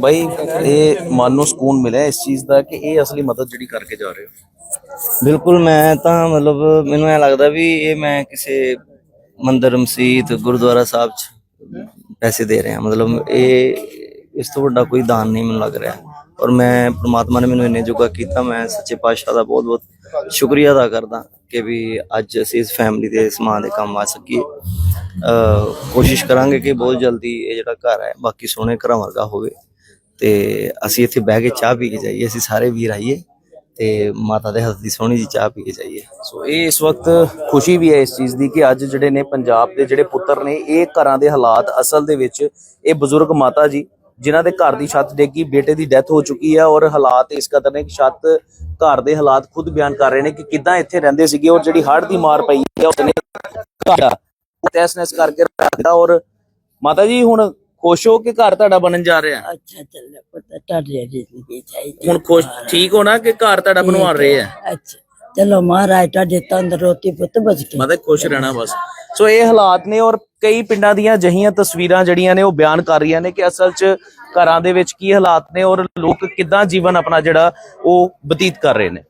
ਭਾਈ ਇਹ ਮਨ ਨੂੰ ਸਕੂਨ ਮਿਲਿਆ ਇਸ ਚੀਜ਼ ਦਾ ਕਿ ਇਹ ਅਸਲੀ ਮਦਦ ਜਿਹੜੀ ਕਰਕੇ ਜਾ ਰਹੇ ਹੋ। ਬਿਲਕੁਲ, ਮੈਂ ਤਾਂ ਮਤਲਬ ਮੈਨੂੰ ਐ ਲੱਗਦਾ ਵੀ ਇਹ ਮੈਂ ਕਿਸੇ ਮੰਦਿਰ, ਮਸਜਿਦ, ਗੁਰਦੁਆਰਾ ਸਾਹਿਬ ਚ ਪੈਸੇ ਦੇ ਰਿਹਾ। ਮਤਲਬ ਇਹ ਇਸ ਤੋਂ ਵੱਡਾ ਕੋਈ ਦਾਨ ਨਹੀਂ ਮੈਨੂੰ ਲੱਗ ਰਿਹਾ। ਔਰ ਮੈਂ, ਪ੍ਰਮਾਤਮਾ ਨੇ ਮੈਨੂੰ ਇੰਨੇ ਜੋਗਾ ਕੀਤਾ। ਮੈਂ ਸੱਚੇ ਪਾਤਸ਼ਾਹ ਦਾ ਬਹੁਤ ਬਹੁਤ ਸ਼ੁਕਰੀਆ ਅਦਾ ਕਰਦਾ ਕਿ ਵੀ ਅੱਜ ਅਸੀਂ ਇਸ ਫੈਮਿਲੀ ਦੇ ਸਮਾਨ ਦੇ ਕੰਮ ਆ ਸਕੀਏ। ਕੋਸ਼ਿਸ਼ ਕਰਾਂਗੇ ਕਿ ਬਹੁਤ ਜਲਦੀ ਇਹ ਜਿਹੜਾ ਘਰ ਹੈ, ਬਾਕੀ ਸੋਹਣੇ ਘਰਾਂ ਵਰਗਾ ਹੋਵੇ। ਤੇ ਅਸੀਂ ਇੱਥੇ ਬਹਿ ਕੇ ਚਾਹ ਪੀ ਕੇ ਜਾਈਏ, ਅਸੀਂ ਸਾਰੇ ਵੀਰ ਆਈਏ ਤੇ ਮਾਤਾ ਦੇ ਹੱਥ ਦੀ ਸੋਹਣੀ ਜੀ ਚਾਹ ਪੀ ਕੇ ਜਾਈਏ। ਸੋ ਇਹ ਇਸ ਵਕਤ ਖੁਸ਼ੀ ਵੀ ਹੈ ਇਸ ਚੀਜ਼ ਦੀ ਕਿ ਅੱਜ ਜਿਹੜੇ ਨੇ ਪੰਜਾਬ ਦੇ ਜਿਹੜੇ ਪੁੱਤਰ ਨੇ, ਇਹ ਘਰਾਂ ਦੇ ਹਾਲਾਤ ਅਸਲ ਦੇ ਵਿੱਚ ਇਹ ਬਜ਼ੁਰਗ ਮਾਤਾ ਜੀ, ਜਿਨ੍ਹਾਂ ਦੇ ਘਰ ਦੀ ਛੱਤ ਡਿੱਗੀ ਬੇਟੇ ਦੀ ਡੈਥ ਹੋ ਚੁੱਕੀ ਹੈ ਔਰ ਹਾਲਾਤ ਇਸ ਕਦਰ ਨੇ ਕਿ ਛੱਤ ਘਰ ਦੇ ਹਾਲਾਤ ਖੁਦ ਬਿਆਨ ਕਰ ਰਹੇ ਨੇ ਕਿ ਕਿੱਦਾਂ ਇੱਥੇ ਰਹਿੰਦੇ ਸੀਗੇ ਔਰ ਜਿਹੜੀ ਹੜ੍ਹ ਦੀ ਮਾਰ ਪਈ ਹੈ ਉਸਨੇ ਘਰ ਤੈਸ ਨੈਸ ਕਰਕੇ ਰੱਖ ਦਿੱਤਾ ਔਰ ਮਾਤਾ ਜੀ ਹੁਣ ਖੁਸ਼ ਹੋ ਕਿ ਘਰ ਤੁਹਾਡਾ ਬਣਨ ਜਾ ਰਿਹਾ? ਹੈ ਅੱਛਾ ਚੱਲ ਪਤਾ ਤੁਹਾਡੇ ਜ਼ਿੰਦਗੀ ਚਾਹੀਦੀ ਹੁਣ ਖੁਸ਼ ਠੀਕ ਹੋ ਨਾ ਕਿ ਘਰ ਤੁਹਾਡਾ ਬਣਵਾ ਰਹੇ ਆ ਅੱਛਾ ਚਲੋ ਮਹਾਰਾਜ ਤੁਹਾਡੇ ਤੰਦਰੁਸਤੀ ਪੁੱਤ ਬਚ ਕੇ। ਮਤਲਬ ਖੁਸ਼ ਰਹਿਣਾ ਬਸ। ਸੋ ਇਹ ਹਾਲਾਤ ਨੇ ਔਰ ਕਈ ਪਿੰਡਾਂ ਦੀਆਂ ਜਹੀਆਂ ਤਸਵੀਰਾਂ ਜਿਹੜੀਆਂ ਨੇ ਉਹ ਬਿਆਨ ਕਰ ਰਹੀਆਂ ਨੇ ਕਿ ਅਸਲ 'ਚ ਘਰਾਂ ਦੇ ਵਿੱਚ ਕੀ ਹਾਲਾਤ ਨੇ ਔਰ ਲੋਕ ਕਿੱਦਾਂ ਜੀਵਨ ਆਪਣਾ ਜਿਹੜਾ ਉਹ ਬਤੀਤ ਕਰ ਰਹੇ ਨੇ।